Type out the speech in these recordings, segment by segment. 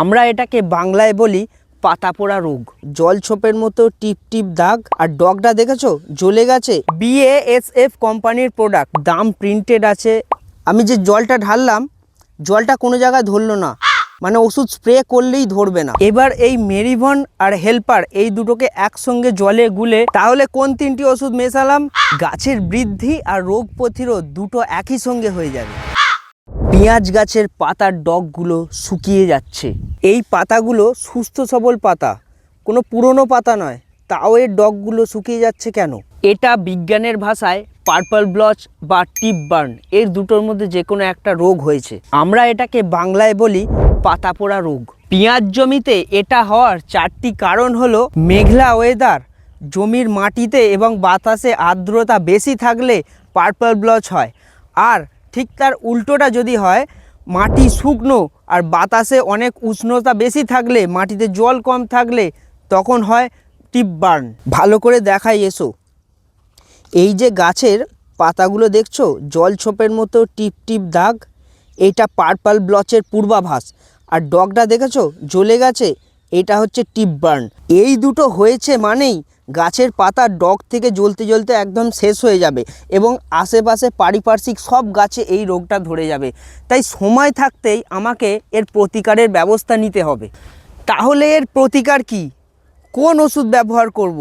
আমরা এটাকে বাংলায় বলি পাতা পোড়া রোগ। জল ছোপের মতো টিপ টিপ দাগ। আর ডগটা দেখেছ? জ্বলে গেছে। বিএএসএফ কোম্পানির প্রোডাক্ট দাম প্রিন্টেড আছে। আমি যে জলটা ঢাললাম, জলটা কোনো জায়গায় ধরলো না। মানে ওষুধ স্প্রে করলেই ধরবে না। এবার এই মেরিভন আর হেল্পার এই দুটোকে একসঙ্গে জলে গুলে, তাহলে কোন তিনটি ওষুধ মেশালাম? গাছের বৃদ্ধি আর রোগ প্রতিরোধ দুটো একই সঙ্গে হয়ে যাবে। পেঁয়াজ গাছের পাতার ডগগুলো শুকিয়ে যাচ্ছে। এই পাতাগুলো সুস্থ সবল পাতা, কোনো পুরনো পাতা নয়। তাও এর ডগগুলো শুকিয়ে যাচ্ছে কেন? এটা বিজ্ঞানের ভাষায় পার্পল ব্লচ বা টিপ বার্ন। এর দুটোর মধ্যে যে কোনো একটা রোগ হয়েছে। আমরা এটাকে বাংলায় বলি পাতা পোড়া রোগ। পেঁয়াজ জমিতে এটা হওয়ার চারটি কারণ হলো মেঘলা ওয়েদার জমির মাটিতে এবং বাতাসে আর্দ্রতা বেশি থাকলে পার্পল ব্লচ হয়। আর ঠিক তার উল্টোটা যদি হয়, মাটি শুকনো আর বাতাসে অনেক উষ্ণতা বেশি থাকলে, মাটিতে জল কম থাকলে তখন হয় টিপ বার্ন। ভালো করে দেখাই এসো। এই যে গাছের পাতাগুলো দেখছ? জল ছোপের মতো টিপ টিপ দাগ। এইটা পার্পল ব্লচের পূর্বাভাস। আর ডগটা দেখেছ? জ্বলে গেছে। এটা হচ্ছে টিপ বার্ন। এই দুটো হয়েছে মানেই গাছের পাতা ডগ থেকে জ্বলতে জ্বলতে একদম শেষ হয়ে যাবে এবং আশেপাশে পারিপার্শ্বিক সব গাছে এই রোগটা ধরে যাবে। তাই সময় থাকতেই আমাকে এর প্রতিকারের ব্যবস্থা নিতে হবে। তাহলে এর প্রতিকার কি? কোন ওষুধ ব্যবহার করব।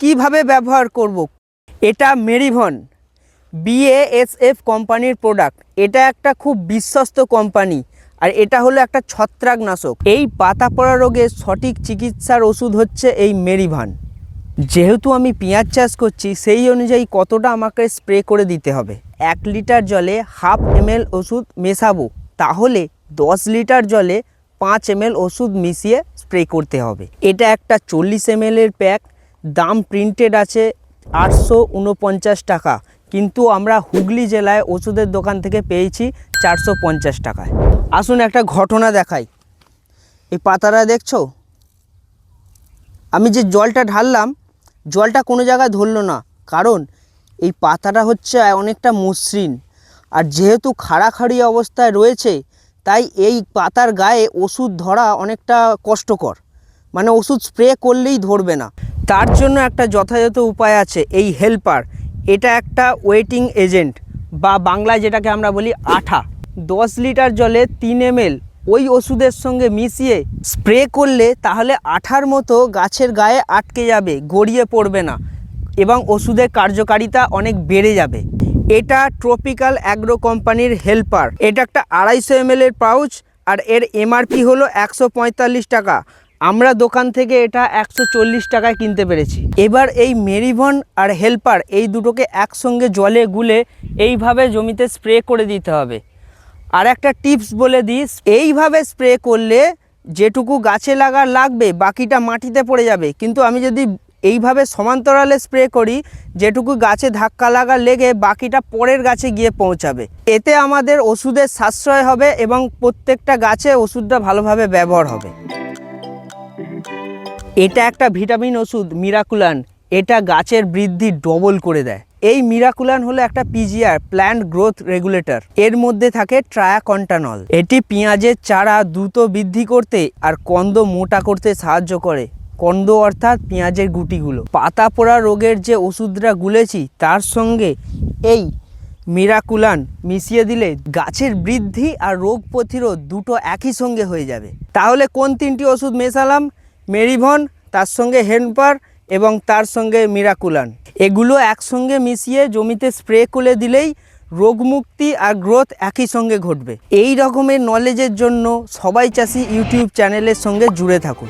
কীভাবে ব্যবহার করব। এটা মেরিভন বিএএসএফ কোম্পানির প্রোডাক্ট। এটা একটা খুব বিশ্বস্ত কোম্পানি আর এটা হলো একটা ছত্রাকনাশক। এই পাতা পড়া রোগের সঠিক চিকিৎসার ওষুধ হচ্ছে এই মেরিভান। যেহেতু আমি পেঁয়াজ চাষ করছি, সেই অনুযায়ী কতটা আমাকে স্প্রে করে দিতে হবে? এক লিটার জলে হাফ এমএল ওষুধ মেশাবো, তাহলে দশ লিটার জলে পাঁচ এমএল ওষুধ মিশিয়ে স্প্রে করতে হবে। এটা একটা চল্লিশ এমএলের প্যাক, দাম প্রিন্টেড আছে আটশো উনপঞ্চাশ টাকা, কিন্তু আমরা হুগলি জেলায় ওষুধের দোকান থেকে পেয়েছি চারশো পঞ্চাশ টাকায়। আসুন একটা ঘটনা দেখাই। এই পাতাটা দেখছ? আমি যে জলটা ঢাললাম জলটা কোনো জায়গায় ধরলো না। কারণ এই পাতাটা হচ্ছে অনেকটা মসৃণ। আর যেহেতু খাড়াখাড়ি অবস্থায় রয়েছে, তাই এই পাতার গায়ে ওষুধ ধরা অনেকটা কষ্টকর। মানে ওষুধ স্প্রে করলেই ধরবে না। তার জন্য একটা যথাযথ উপায় আছে, এই হেল্পার। এটা একটা ওয়েটিং এজেন্ট, বা বাংলায় যেটাকে আমরা বলি আঠা। দশ লিটার জলে তিন এমএল ওই ওষুধের সঙ্গে মিশিয়ে স্প্রে করলে তাহলে আঠার মতো গাছের গায়ে আটকে যাবে, গড়িয়ে পড়বে না এবং ওষুধের কার্যকারিতা অনেক বেড়ে যাবে। এটা ট্রপিক্যাল অ্যাগ্রো কোম্পানির হেল্পার এটা একটা আড়াইশো এমএল এর পাউচ আর এর এমআরপি হলো একশো পঁয়তাল্লিশ টাকা। আমরা দোকান থেকে এটা একশো চল্লিশ টাকায় কিনতে পেরেছি। এবার এই মেরিভন আর হেল্পার এই দুটোকে একসঙ্গে জলে গুলে এইভাবে জমিতে স্প্রে করে দিতে হবে। আর একটা টিপস বলে দিস এইভাবে স্প্রে করলে যেটুকু গাছে লাগার লাগবে, বাকিটা মাটিতে পড়ে যাবে। কিন্তু আমি যদি এইভাবে সমান্তরালে স্প্রে করি, যেটুকু গাছে ধাক্কা লাগা লেগে বাকিটা পরের গাছে গিয়ে পৌঁছাবে। এতে আমাদের ওষুধের সাশ্রয় হবে এবং প্রত্যেকটা গাছে ওষুধটা ভালোভাবে ব্যবহার হবে। এটা একটা ভিটামিন ওষুধ, মিরাকুলান। এটা গাছের বৃদ্ধি ডবল করে দেয়। এই মিরাকুলান হলো একটা পিজিআর প্ল্যান্ট গ্রোথ রেগুলেটর এর মধ্যে থাকে ট্রায়াকন্টানল এটি পেঁয়াজের চারা দ্রুত বৃদ্ধি করতে আর কন্দ মোটা করতে সাহায্য করে। কন্দ অর্থাৎ পেঁয়াজের গুটিগুলো। পাতা পোড়া রোগের যে ওষুধটা গুলেছি, তার সঙ্গে এই মিরাকুলান মিশিয়ে দিলে গাছের বৃদ্ধি আর রোগ প্রতিরোধ দুটো একই সঙ্গে হয়ে যাবে। তাহলে কোন তিনটি ওষুধ মেশালাম? মেরিভন, তার সঙ্গে হেনপার এবং তার সঙ্গে মিরাকুলান। এগুলো একসঙ্গে মিশিয়ে জমিতে স্প্রে করে দিলেই রোগমুক্তি আর গ্রোথ একই সঙ্গে ঘটবে। এই রকমের নলেজের জন্য সবাই চাষি ইউটিউব চ্যানেলের সঙ্গে জুড়ে থাকুন।